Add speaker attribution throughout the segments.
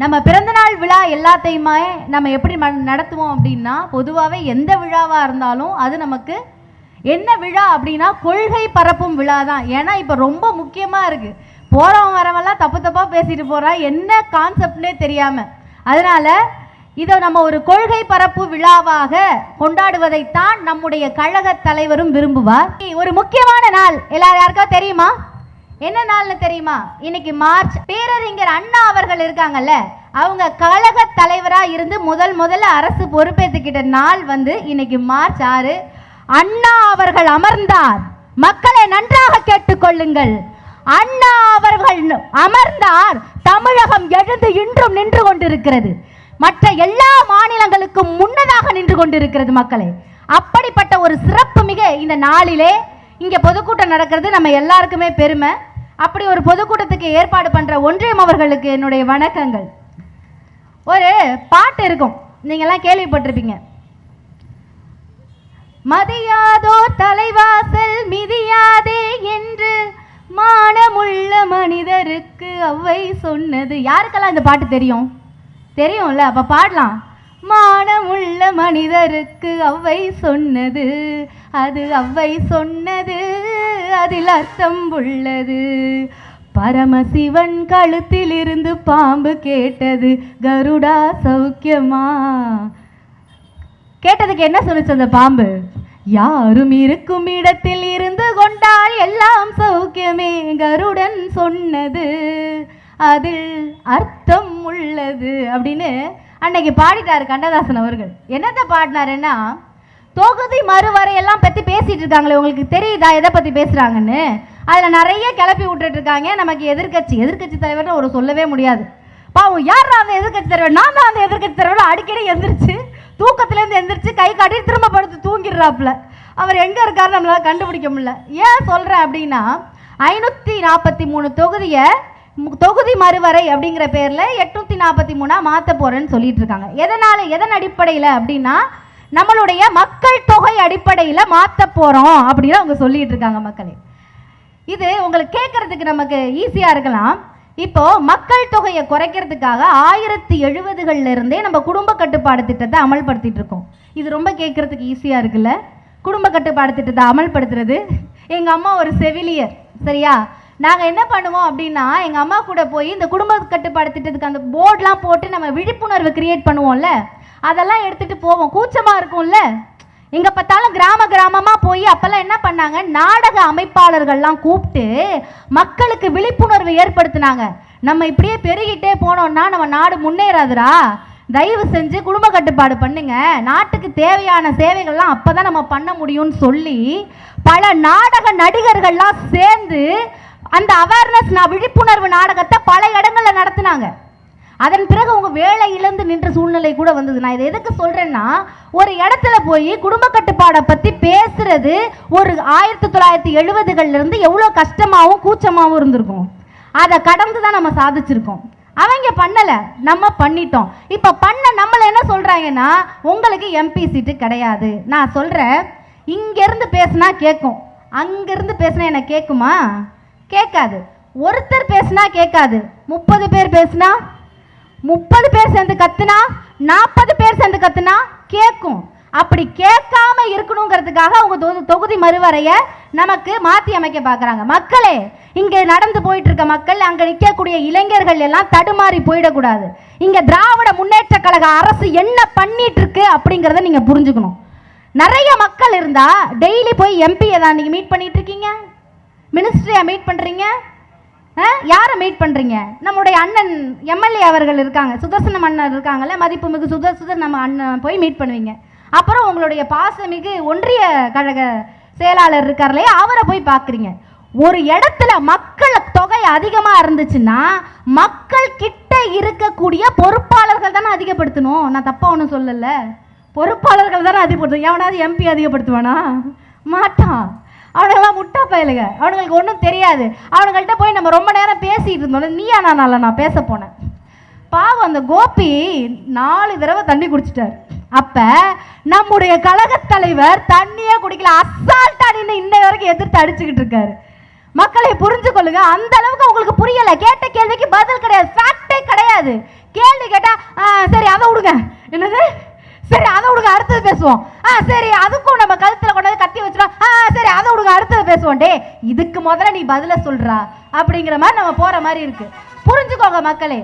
Speaker 1: நம்ம பிறந்தநாள் விழா எல்லாத்தையுமே நம்ம எப்படி நடத்துவோம் அப்படின்னா பொதுவாகவே எந்த விழாவாக இருந்தாலும் அது நமக்கு என்ன விழா அப்படின்னா கொள்கை பரப்பும் விழா தான். ஏன்னா இப்போ ரொம்ப முக்கியமாக இருக்குது போகிறவன் வரவெல்லாம் தப்பு தப்பாக பேசிட்டு போகிறான் என்ன கான்செப்ட்னே தெரியாமல் அதனால் இதை நம்ம ஒரு கொள்கை பரப்பு விழாவாக கொண்டாடுவதைத்தான் நம்முடைய கழக தலைவரும் விரும்புவார். ஒரு முக்கியமான நாள். எல்லாரும் யாருக்கா தெரியுமா? என்ன நாள்னு தெரியுமா? இன்னைக்கு மார்ச். பேரறிஞர் அண்ணா அவர்கள் இருக்காங்கல்ல அவங்க கழக தலைவரா இருந்து முதல் முதல்ல அரசு பொறுப்பேற்றுக்கிட்ட நாள் வந்து இன்னைக்கு மார்ச் ஆறு. அண்ணா அவர்கள் அமர்ந்தார். மக்களை நன்றாக கேட்டுக்கொள்ளுங்கள். அண்ணா அவர்கள் அமர்ந்தார். தமிழகம் எழுந்து இன்றும் நின்று கொண்டிருக்கிறது. மற்ற எல்லா மாநிலங்களுக்கும் முன்னதாக நின்று கொண்டிருக்கிறது மக்களே. அப்படிப்பட்ட ஒரு சிறப்பு மிக இந்த நாளிலே. இங்கே பொதுக்கூட்டம் நடக்கிறது. நம்ம எல்லாருக்குமே பெருமை. அப்படி ஒரு பொதுக்கூட்டத்துக்கு ஏற்பாடு பண்ற ஒன்றியம் அவர்களுக்கு என்னுடைய வணக்கங்கள். ஒரு பாட்டு இருக்கும். நீங்கள்லாம் கேள்விப்பட்டிருப்பீங்க. மதியாதோ தலைவாசல் மிதியாதே என்று மானமுள்ள மனிதருக்கு அவை சொன்னது. யாருக்கெல்லாம் இந்த பாட்டு தெரியும்? தெரியும்ல அப்ப பாடலாம். மானமுள்ள மனிதருக்கு அவை சொன்னது. அது அவை சொன்னது. அதில் அர்த்தம் உள்ளது. பரமசிவன் கழுத்தில் இருந்து பாம்பு கேட்டது கருடா சௌக்கியமா? கேட்டதுக்கு என்ன சொல்லுச்சு அந்த பாம்பு? யாரும் இருக்கும் இடத்தில் இருந்து கொண்டால் எல்லாம் சௌக்கியமே கருடன் சொன்னது. அதில் அர்த்தம் உள்ளது அப்படின்னு அன்னைக்கு பாடிட்டார் கண்ணதாசன் அவர்கள். என்னத்தை பாடினாருன்னா தொகுதி மறுவரை எல்லாம் பற்றி பேசிகிட்டு இருக்காங்களே உங்களுக்கு தெரியுதா? எதை பற்றி பேசுகிறாங்கன்னு அதில் நிறைய கிளப்பி விட்டுட்டு இருக்காங்க நமக்கு எதிர்கட்சி எதிர்கட்சி தலைவர்னு ஒரு சொல்லவே முடியாது. பாவம் யார் அந்த எதிர்க்கட்சி தலைவர்? நான் தான் அந்த எதிர்கட்சி தலைவர் அடிக்கடி எந்திரிச்சு தூக்கத்துலேருந்து எந்திரிச்சு கை காட்டி திரும்ப படுத்து தூங்கிடுறாப்புல. அவர் எங்கே இருக்காரு நம்மளால் கண்டுபிடிக்க முடியல. ஏன் சொல்கிறேன் அப்படின்னா ஐநூற்றி நாற்பத்தி மூணு தொகுதியை தொகுதி மறுவரை அப்படிங்கிற பேரில் எட்நூற்றி நாற்பத்தி மூணாக மாற்ற போகிறேன்னு சொல்லிட்டு இருக்காங்க எதனால் எதன் அடிப்படையில் அப்படின்னா நம்மளுடைய மக்கள் தொகை அடிப்படையில் மாற்ற போகிறோம் அப்படின்னு அவங்க சொல்லிட்டு இருக்காங்க மக்களே. இது உங்களுக்கு கேட்கறதுக்கு நமக்கு ஈஸியாக இருக்கலாம். இப்போ மக்கள் தொகையை குறைக்கிறதுக்காக ஆயிரத்தி எழுபதுகள்ல இருந்தே நம்ம குடும்ப கட்டுப்பாடு திட்டத்தை அமல்படுத்திட்டு இருக்கோம். இது ரொம்ப கேட்கறதுக்கு ஈஸியாக இருக்குல்ல? குடும்ப கட்டுப்பாடு திட்டத்தை அமல்படுத்துறது. எங்கள் அம்மா ஒரு செவிலியர் சரியா? நாங்கள் என்ன பண்ணுவோம் அப்படின்னா எங்கள் அம்மா கூட போய் இந்த குடும்ப கட்டுப்பாடு திட்டத்துக்கு அந்த போர்ட்லாம் போட்டு நம்ம விழிப்புணர்வு கிரியேட் பண்ணுவோம்ல? அதெல்லாம் எடுத்துகிட்டு போவோம். கூச்சமாக இருக்கும்ல? எங்க பார்த்தாலும் கிராம கிராமமா போய் அப்பெல்லாம் என்ன பண்ணாங்க? நாடக அமைப்பாளர்கள்லாம் கூப்பிட்டு மக்களுக்கு விழிப்புணர்வு ஏற்படுத்தினாங்க. நம்ம இப்படியே பெருகிட்டே போனோம்னா நம்ம நாடு முன்னேறாதுடா. தயவு செஞ்சு குடும்ப கட்டுப்பாடு பண்ணுங்க. நாட்டுக்கு தேவையான சேவைகள்லாம் அப்பதான் நம்ம பண்ண முடியும்னு சொல்லி பல நாடக நடிகர்கள்லாம் சேர்ந்து அந்த அவேர்னஸ் விழிப்புணர்வு நாடகத்தை பல இடங்கள்ல நடத்தினாங்க. அதன் பிறகு அவங்க வேலை இழந்து நின்ற சூழ்நிலை கூட வந்தது. நான் இதை எதுக்கு சொல்கிறேன்னா ஒரு இடத்துல போய் குடும்ப கட்டுப்பாடை பற்றி பேசுறது ஒரு ஆயிரத்தி தொள்ளாயிரத்தி எழுபதுகள்லேருந்து இருந்து கஷ்டமாகவும் கூச்சமாகவும் இருந்திருக்கும். அதை கடந்து தான் நம்ம சாதிச்சிருக்கோம். அவங்க பண்ணலை நம்ம பண்ணிட்டோம். இப்போ பண்ண நம்மளை என்ன சொல்கிறாங்கன்னா உங்களுக்கு எம்பி சீட்டு கிடையாது. நான் சொல்கிறேன் இங்கேருந்து பேசுனா கேட்கும் அங்கேருந்து பேசுனா பேசினா என்ன கேட்குமா கேட்காது. ஒருத்தர் பேசினா கேட்காது. முப்பது பேர் பேசுனா முப்பது பேர் சேர்ந்து கத்துனா நாற்பது பேர் சேர்ந்து கத்துனா கேட்கும் அப்படி கேட்காம இருக்கணுங்கிறதுக்காக அவங்க தொகு- தொகுதி மறுவரைய நமக்கு மாற்றி அமைக்க பார்க்குறாங்க மக்களே இங்கே நடந்து போயிட்டு இருக்க மக்கள் அங்கே நிற்கக்கூடிய இளைஞர்கள் எல்லாம் தடுமாறி போயிடக்கூடாது. இங்கே திராவிட முன்னேற்ற கழக அரசு என்ன பண்ணிட்டு இருக்கு அப்படிங்கிறத நீங்கள் புரிஞ்சுக்கணும். நிறைய மக்கள் இருந்தால் டெய்லி போய் எம்பியை தான். நீங்கள் மீட் பண்ணிட்டு இருக்கீங்க மினிஸ்ட்ரியை மீட் பண்ணுறீங்க யாரை மீட் பண்ணுறீங்க நம்முடைய அண்ணன் எம்எல்ஏ அவர்கள் இருக்காங்க. சுதர்சனம் அண்ணன் இருக்காங்கல்ல மதிப்புமிகு சுதர் சுதர் நம்ம அண்ணன் போய் மீட் பண்ணுவீங்க. அப்புறம் உங்களுடைய பாசமிகு ஒன்றிய கழக செயலாளர் இருக்கார் இல்லையா அவரை போய் பார்க்குறீங்க. ஒரு இடத்துல மக்கள் தொகை அதிகமாக இருந்துச்சுன்னா மக்கள் கிட்ட இருக்கக்கூடிய பொறுப்பாளர்கள் தானே அதிகப்படுத்தணும். நான் தப்பாக ஒன்றும் சொல்லலை. பொறுப்பாளர்கள் தானே அதிகப்படுத்தணும். எவனாவது எம்பி அதிகப்படுத்துவானா? மாட்டான் அவனுங்களாம் முட்டா பயலுங்க. அவனுங்களுக்கு ஒன்றும் தெரியாது. அவனுங்கள்ட்ட போய் நம்ம ரொம்ப நேரம் பேசிட்டு இருந்தோம் நீயா நானால நான் பேச போனேன். பாவம் அந்த கோபி நாலு தடவை தண்ணி குடிச்சிட்டார். அப்ப நம்முடைய கழகத் தலைவர் தண்ணியே குடிக்கல. அசால்ட்டா நின்று இன்ன வரைக்கும் எதிர்த்து அடிச்சுக்கிட்டு இருக்காரு. மக்களை புரிஞ்சு கொள்ளுங்க. அந்த அளவுக்கு உங்களுக்கு புரியல. கேட்ட கேள்விக்கு பதில் கிடையாது. ஃபேக்டே கிடையாது. கேள்வி கேட்டா "ஆ, சரி அதை விடுங்க. என்னது? சரி அதை விடுங்க அடுத்தது பேசுவோம். ஆ சரி அதுக்கும் நம்ம கழுத்துல கொண்டாந்து கத்தி வச்சிடும் ஆ சரி அதை விடுங்க அடுத்தது பேசுவோம். டே இதுக்கு முதல்ல நீ பதில சொல்றா. அப்படிங்கிற மாதிரி நம்ம போற மாதிரி இருக்கு. புரிஞ்சுக்கோங்க மக்களே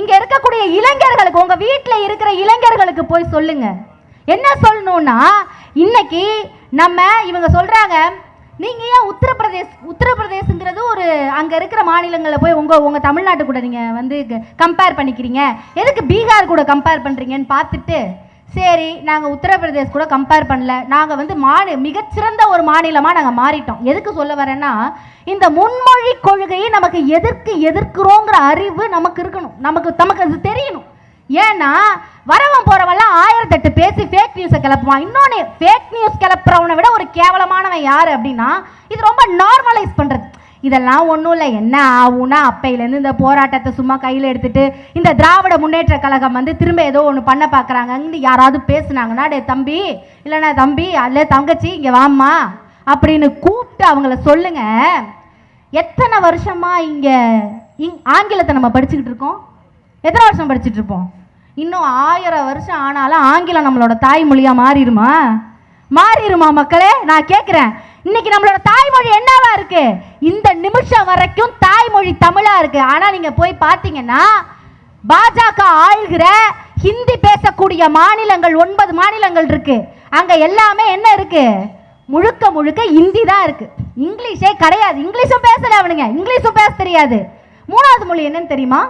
Speaker 1: இங்க இருக்கக்கூடிய இளைஞர்களுக்கு உங்க வீட்டில் இருக்கிற இளைஞர்களுக்கு போய் சொல்லுங்க. என்ன சொல்லணும்னா இன்னைக்கு நம்ம இவங்க சொல்றாங்க நீங்க ஏன் உத்தரப்பிரதேஷ் உத்தரப்பிரதேசங்கிறது ஒரு அங்க இருக்கிற மாநிலங்களில் போய் உங்க உங்க தமிழ்நாட்டு கூட நீங்க வந்து கம்பேர் பண்ணிக்கிறீங்க. எதுக்கு பீகார் கூட கம்பேர் பண்றீங்கன்னு பார்த்துட்டு சரி நாங்கள் உத்தரப்பிரதேஷ் கூட கம்பேர் பண்ணல. நாங்கள் வந்து மாநில மிகச்சிறந்த ஒரு மாநிலமாக நாங்கள் மாறிட்டோம். எதுக்கு சொல்ல வரேன்னா இந்த முன்மொழி கொள்கையை நமக்கு எதிர்க்கு எதிர்க்கிறோங்கிற அறிவு நமக்கு இருக்கணும். நமக்கு நமக்கு அது தெரியணும். ஏன்னா வரவன் போறவன்லாம் ஆயிரத்தெட்டு பேசி ஃபேக் நியூஸை கிளப்புவான். இன்னொன்று ஃபேக் நியூஸ் கிளப்புறவனை விட ஒரு கேவலமானவன் யார் அப்படின்னா இது ரொம்ப நார்மலைஸ் பண்ணுறது இதெல்லாம் ஒன்றும் இல்லை. என்ன ஆகும்னா அப்பையிலேருந்து இந்த போராட்டத்தை சும்மா கையில் எடுத்துட்டு இந்த திராவிட முன்னேற்ற கழகம் வந்து திரும்ப ஏதோ ஒன்று பண்ண பார்க்குறாங்கன்னு யாராவது பேசுனாங்கன்னா டே தம்பி இல்லைண்ணா தம்பி அல்ல தங்கச்சி இங்கே வாம்மா அப்படின்னு கூப்பிட்டு அவங்கள சொல்லுங்க. எத்தனை வருஷமா இங்கே இங் ஆங்கிலத்தை நம்ம படிச்சுக்கிட்டு இருக்கோம்? எத்தனை வருஷம் படிச்சுட்டு இருப்போம்? இன்னும் ஆயிரம் வருஷம் ஆனாலும் ஆங்கிலம் நம்மளோட தாய்மொழியாக மாறிடுமா? மாறிடுமா மக்களே? நான் கேட்குறேன் இன்னைக்கு நம்மளோட தாய்மொழி என்னவா இருக்கு? இந்த நிமிஷம் வரைக்கும் தாய்மொழி தமிழா இருக்கு. ஆனா நீங்க போய் பார்த்தீங்கன்னா பாஜக ஆள்கிற ஹிந்தி பேசக்கூடிய மாநிலங்கள் ஒன்பது மாநிலங்கள் இருக்கு. அங்க எல்லாமே என்ன இருக்கு? முழுக்க முழுக்க ஹிந்தி தான் இருக்கு. இங்கிலீஷே கிடையாது. இங்கிலீஷும் பேசல அவனுங்க. இங்கிலீஷும் பேச தெரியாது. மூணாவது மொழி என்னன்னு தெரியுமா?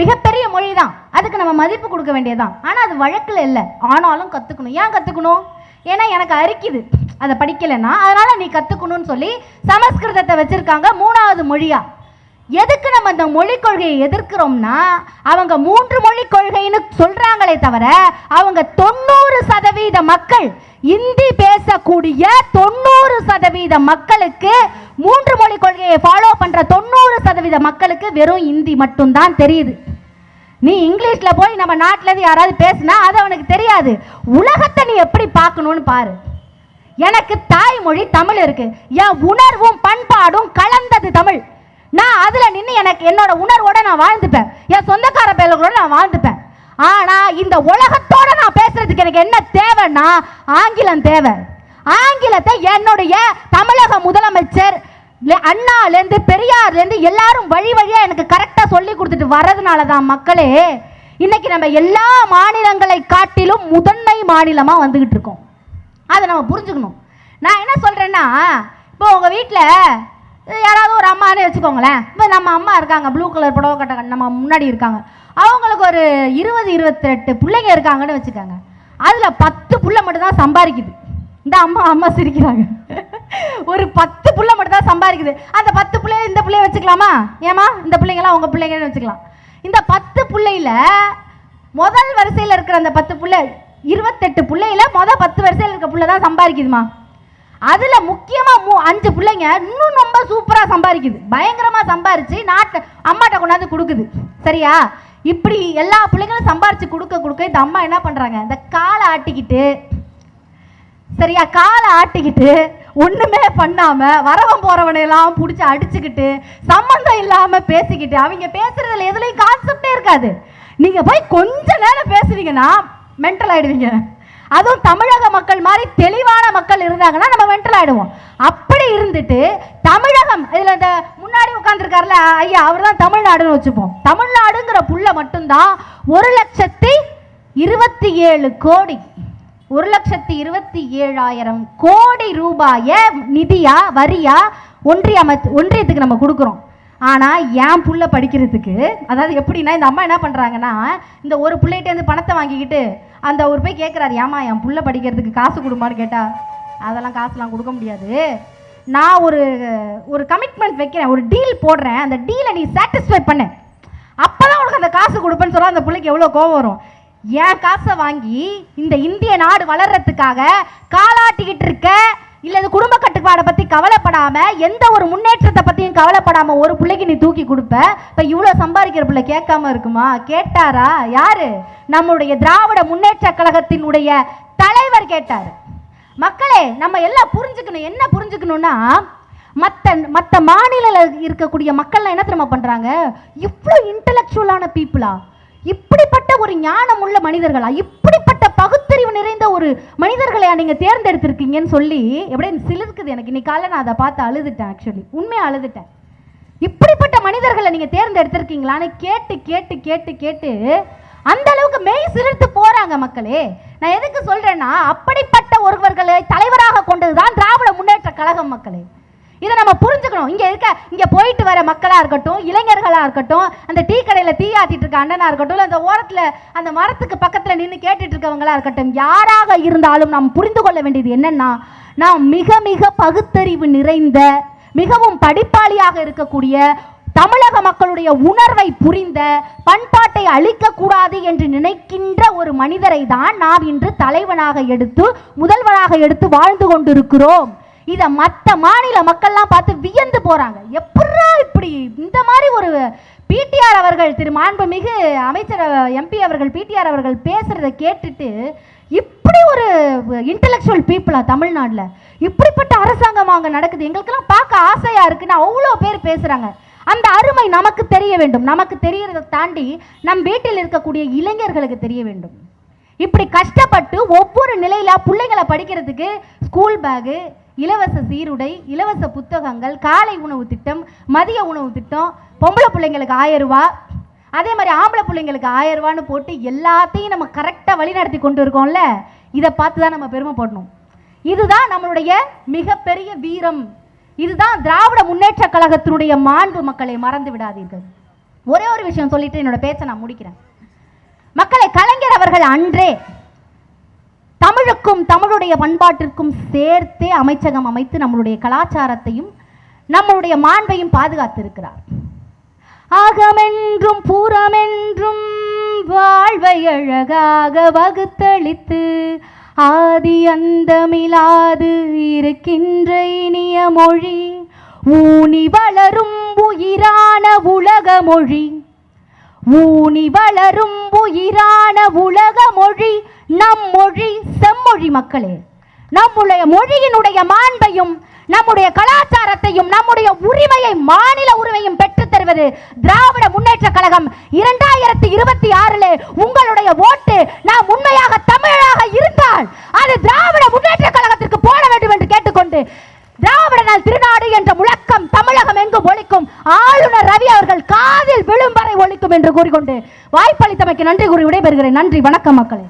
Speaker 1: மிகப்பெரிய மொழி தான் அதுக்கு நம்ம மதிப்பு கொடுக்க வேண்டியதுதான். ஆனால் அது வழக்கில் இல்லை. ஆனாலும் கற்றுக்கணும் ஏன் கற்றுக்கணும் ஏன்னா எனக்கு அரிக்குது. அதை படிக்கலைன்னா அதனால் நீ கற்றுக்கணும்னு சொல்லி சமஸ்கிருதத்தை வச்சுருக்காங்க மூணாவது மொழியாக எதுக்கு நம்ம இந்த மொழிக் கொள்கையை எதிர்க்கிறோம்னா அவங்க மூன்று மொழிக் கொள்கைன்னு சொல்கிறாங்களே தவிர அவங்க தொண்ணூறு சதவீத மக்கள் இந்தி பேசக்கூடிய தொண்ணூறு சதவீத மக்களுக்கு மூன்று மொழி கொள்கையை ஃபாலோ பண்ணுற தொண்ணூறு சதவீத மக்களுக்கு வெறும் இந்தி மட்டும்தான் தெரியுது. நீ இங்கிலீஷில் போய் நம்ம நாட்டிலேருந்து யாராவது பேசினா அது அவனுக்கு தெரியாது. உலகத்தை நீ எப்படி பார்க்கணும்னு பாரு. எனக்கு தாய்மொழி தமிழ் இருக்கு. என் உணர்வும் பண்பாடும் கலந்தது தமிழ். நான் அதில் நின்று எனக்கு என்னோட உணர்வோட நான் வாழ்ந்துப்பேன். என் சொந்தக்கார பேர்களோட நான் வாழ்ந்துப்பேன். ஆனால் இந்த உலகத்தோட நான் பேசுறதுக்கு எனக்கு என்ன தேவைன்னா ஆங்கிலம் தேவை. ஆங்கிலத்தை என்னுடைய தமிழக முதலமைச்சர் அண்ணாலேருந்து பெரியார்லேருந்து எல்லாரும் வழி வழியாக எனக்கு கரெக்டாக சொல்லி கொடுத்துட்டு வர்றதுனால தான் மக்களே இன்னைக்கு நம்ம எல்லா மாநிலங்களை காட்டிலும் முதன்மை மாநிலமாக வந்துக்கிட்டு இருக்கோம். அதை நம்ம புரிஞ்சுக்கணும். நான் என்ன சொல்கிறேன்னா இப்போ உங்கள் வீட்டில் யாராவது ஒரு அம்மானே வச்சுக்கோங்களேன். இப்போ நம்ம அம்மா இருக்காங்க ப்ளூ கலர் புடவை கட்ட நம்ம முன்னாடி இருக்காங்க. அவங்களுக்கு ஒரு இருபது இருபத்தெட்டு பிள்ளைங்க இருக்காங்கன்னு வச்சுக்கோங்க. அதில் பத்து புள்ள மட்டும் தான் சம்பாதிக்குது. இந்த அம்மா அம்மா சிரிக்கிறாங்க. ஒரு பத்து புள்ள மட்டும் தான் சம்பாதிக்குது. அந்த பத்து பிள்ளைய இந்த பிள்ளைய வச்சுக்கலாமா? ஏமா இந்த பிள்ளைங்களாம் உங்கள் பிள்ளைங்கன்னு வச்சுக்கலாம். இந்த பத்து பிள்ளையில முதல் வரிசையில் இருக்கிற அந்த பத்து புள்ள இருபத்தெட்டு பிள்ளையில முதல் பத்து வரிசையில் இருக்க புள்ள தான் சம்பாதிக்குதுமா? அதுல முக்கியமா மூ அஞ்சு பிள்ளைங்க இன்னும் ரொம்ப சூப்பரா சம்பாதிக்குது. பயங்கரமா சம்பாரிச்சு நாட்டை அம்மாட்ட கொண்டாந்து கொடுக்குது. சரியா? இப்படி எல்லா பிள்ளைங்களும் சம்பாரிச்சு கொடுக்க கொடுக்க இந்த அம்மா என்ன பண்றாங்க? இந்த காலை ஆட்டிக்கிட்டு சரியா? காலை ஆட்டிக்கிட்டு ஒண்ணுமே பண்ணாம வரவன் போறவனை எல்லாம் பிடிச்சி அடிச்சுக்கிட்டு சம்மந்தம் இல்லாம பேசிக்கிட்டு அவங்க பேசுறதுல எதுலேயும் கான்செப்டே இருக்காது. நீங்க போய் கொஞ்ச நேரம் பேசுவீங்கன்னா மென்டல் ஆயிடுவீங்க. அதுவும் தமிழக மக்கள் மாதிரி தெளிவான மக்கள் இருந்தாங்கன்னா நம்ம மென்டல் ஆயிடுவோம். அப்படி இருந்துட்டு தமிழகம் இதுல இந்த முன்னாடி உட்காந்துருக்காருல ஐயா அவர் தான் தமிழ்நாடுன்னு வச்சுப்போம். தமிழ்நாடுங்கிற புள்ள மட்டும்தான் ஒரு லட்சத்தி இருபத்தி ஏழு கோடி ஒரு லட்சத்தி இருபத்தி ஏழாயிரம் கோடி ரூபாய நிதியா வரியா ஒன்றிய அமைச்சு ஒன்றியத்துக்கு நம்ம கொடுக்குறோம். ஆனால் என் புள்ள படிக்கிறதுக்கு அதாவது எப்படின்னா இந்த அம்மா என்ன பண்ணுறாங்கன்னா இந்த ஒரு பிள்ளைகிட்டேருந்து பணத்தை வாங்கிக்கிட்டு அந்த ஒரு போய் கேட்குறாரு ஏமா என் புள்ள படிக்கிறதுக்கு காசு கொடுமான்னு கேட்டா அதெல்லாம் காசுலாம் கொடுக்க முடியாது. நான் ஒரு ஒரு கமிட்மெண்ட் வைக்கிறேன் ஒரு டீல் போடுறேன் அந்த டீலை நீ சாட்டிஸ்ஃபை பண்ணு. அப்பதான் உனக்கு அந்த காசு கொடுப்பேன்னு சொன்னால் அந்த பிள்ளைக்கு எவ்வளோ கோவம் வரும். என் காசை வாங்கி இந்த இந்திய நாடு வளர்றதுக்காக காலாட்டிக்கிட்டு இருக்க? இல்லை இந்த குடும்ப கட்டுப்பாடை பற்றி கவலைப்படாமல் எந்த ஒரு முன்னேற்றத்தை பற்றியும் கவலைப்படாமல் ஒரு பிள்ளைக்கு நீ தூக்கி கொடுப்ப? இப்போ இவ்வளோ சம்பாதிக்கிற பிள்ளை கேட்காம இருக்குமா? கேட்டாரா? யார்? நம்மளுடைய திராவிட முன்னேற்ற கழகத்தினுடைய தலைவர் கேட்டார். மக்களே நம்ம எல்லாம் புரிஞ்சுக்கணும். என்ன புரிஞ்சுக்கணும்னா மற்ற மற்ற மாநில இருக்கக்கூடிய மக்கள்லாம் என்ன திரும்ப பண்ணுறாங்க இவ்வளோ இன்டலெக்சுவலான பீப்புளா இப்படிப்பட்ட ஒரு ஞானம் உள்ள மனிதர்களா? இப்படிப்பட்ட பகுத்தறிவு நிறைந்த ஒரு மனிதர்களையா நீங்க தேர்ந்தெடுத்திருக்கீங்கன்னு சொல்லி எப்படியே சிலிருக்குது எனக்கு. இன்னைக்கு காலைல நான் அதை பார்த்து அழுதுட்டேன் ஆக்சுவலி உண்மையாக அழுதுட்டேன். இப்படிப்பட்ட மனிதர்களை நீங்க தேர்ந்தெடுத்திருக்கீங்களான்னு கேட்டு கேட்டு கேட்டு கேட்டு அந்த அளவுக்கு மெய் சிலிர்த்து போறாங்க மக்களே. நான் எதுக்கு சொல்றேன்னா அப்படிப்பட்ட ஒருவர்களை தலைவராக கொண்டதுதான் திராவிட முன்னேற்ற கழகம் மக்களே. இதை நம்ம புரிஞ்சுக்கணும். இங்கே இருக்க இங்கே போயிட்டு வர மக்களாக இருக்கட்டும் இளைஞர்களாக இருக்கட்டும் அந்த டீ கடையில் டீ ஆத்திட்டு இருக்க அண்ணனாக இருக்கட்டும் அந்த ஓரத்தில் அந்த மரத்துக்கு பக்கத்தில் நின்று கேட்டுட்டு இருக்கவங்களாக இருக்கட்டும் யாராக இருந்தாலும் நாம் புரிந்து கொள்ள வேண்டியது என்னென்னா நாம் மிக மிக பகுத்தறிவு நிறைந்த மிகவும் படிப்பாளியாக இருக்கக்கூடிய தமிழக மக்களுடைய உணர்வை புரிந்த பண்பாட்டை அழிக்கக்கூடாது என்று நினைக்கின்ற ஒரு மனிதரை தான் நாம் இன்று தலைவனாக எடுத்து முதல்வராக எடுத்து வாழ்ந்து கொண்டிருக்கிறோம். இதை மற்ற மாநில மக்கள்லாம் பார்த்து வியந்து போகிறாங்க எப்படா இப்படி இந்த மாதிரி ஒரு பிடிஆர் அவர்கள் திரு மாண்புமிகு அமைச்சர் எம்பி அவர்கள் பிடிஆர் அவர்கள் பேசுகிறத கேட்டுட்டு இப்படி ஒரு இன்டெலெக்சுவல் பீப்புளா தமிழ்நாட்டில் இப்படிப்பட்ட அரசாங்கம் அங்கே நடக்குது. எங்களுக்கெல்லாம் பார்க்க ஆசையாக இருக்குன்னு அவ்வளோ பேர் பேசுகிறாங்க அந்த அருமை நமக்கு தெரிய வேண்டும். நமக்கு தெரியறதை தாண்டி நம் வீட்டில் இருக்கக்கூடிய இளைஞர்களுக்கு தெரிய வேண்டும். இப்படி கஷ்டப்பட்டு ஒவ்வொரு நிலையில பிள்ளைங்களை படிக்கிறதுக்கு ஸ்கூல் பேகு இலவச சீருடை இலவச புத்தகங்கள் காலை உணவு திட்டம் மதிய உணவு திட்டம் பொம்பளை பிள்ளைங்களுக்கு ஆயிரம் ரூபா. அதே மாதிரி ஆம்பளை பிள்ளைங்களுக்கு ஆயிரம் ரூபான்னு போட்டு எல்லாத்தையும் நம்ம கரெக்டாக வழிநடத்தி கொண்டு இருக்கோம்ல இதை பார்த்து தான் நம்ம பெருமைப்படணும் இதுதான் நம்மளுடைய மிகப்பெரிய வீரம். இதுதான் திராவிட முன்னேற்ற கழகத்தினுடைய மாண்பு மக்களை மறந்து விடாதீர்கள். ஒரே ஒரு விஷயம் சொல்லிட்டு என்னோட பேச்சை நான் முடிக்கிறேன். மக்களை கலைஞர் அவர்கள் அன்றே தமிழுக்கும் தமிழுடைய பண்பாட்டிற்கும் சேர்த்தே அமைச்சகம் அமைத்து நம்மளுடைய கலாச்சாரத்தையும் நம்மளுடைய மாண்பையும் பாதுகாத்திருக்கிறார். ஆகமென்றும் பூரமென்றும் வாழ்வை அழகாக வகுத்தளித்து ஆதி அந்தமிலாது இருக்கின்ற இனிய மொழி ஊனி வளரும் உயிரான உலக மொழி ஊனி வளரும் உயிரான உலக மொழி நம் மொழி செம்மொழி மக்களே. நம்முடைய மொழியினுடைய மாண்பையும் நம்முடைய கலாச்சாரத்தையும் நம்முடைய உரிமையை மாநில உரிமையும் பெற்றுத் தருவது திராவிட முன்னேற்ற கழகம். இரண்டாயிரத்தி இருபத்தி ஆறில் உங்களுடைய ஓட்டு நாம் உண்மையாக தமிழராக இருந்தால் அது திராவிட முன்னேற்ற கழகத்திற்கு போட வேண்டும் என்று கேட்டுக்கொண்டு திராவிட திருநாடு என்ற முழக்கம் தமிழகம் எங்கும் ஒலிக்கும் ஆளுநர் ரவி அவர்கள் காதில் விழும் வரை ஒலிக்கும் என்று கூறிக்கொண்டு வாய்ப்பளித்தமைக்கு நன்றி கூறி விடைபெறுகிறேன். நன்றி. வணக்கம் மக்களே.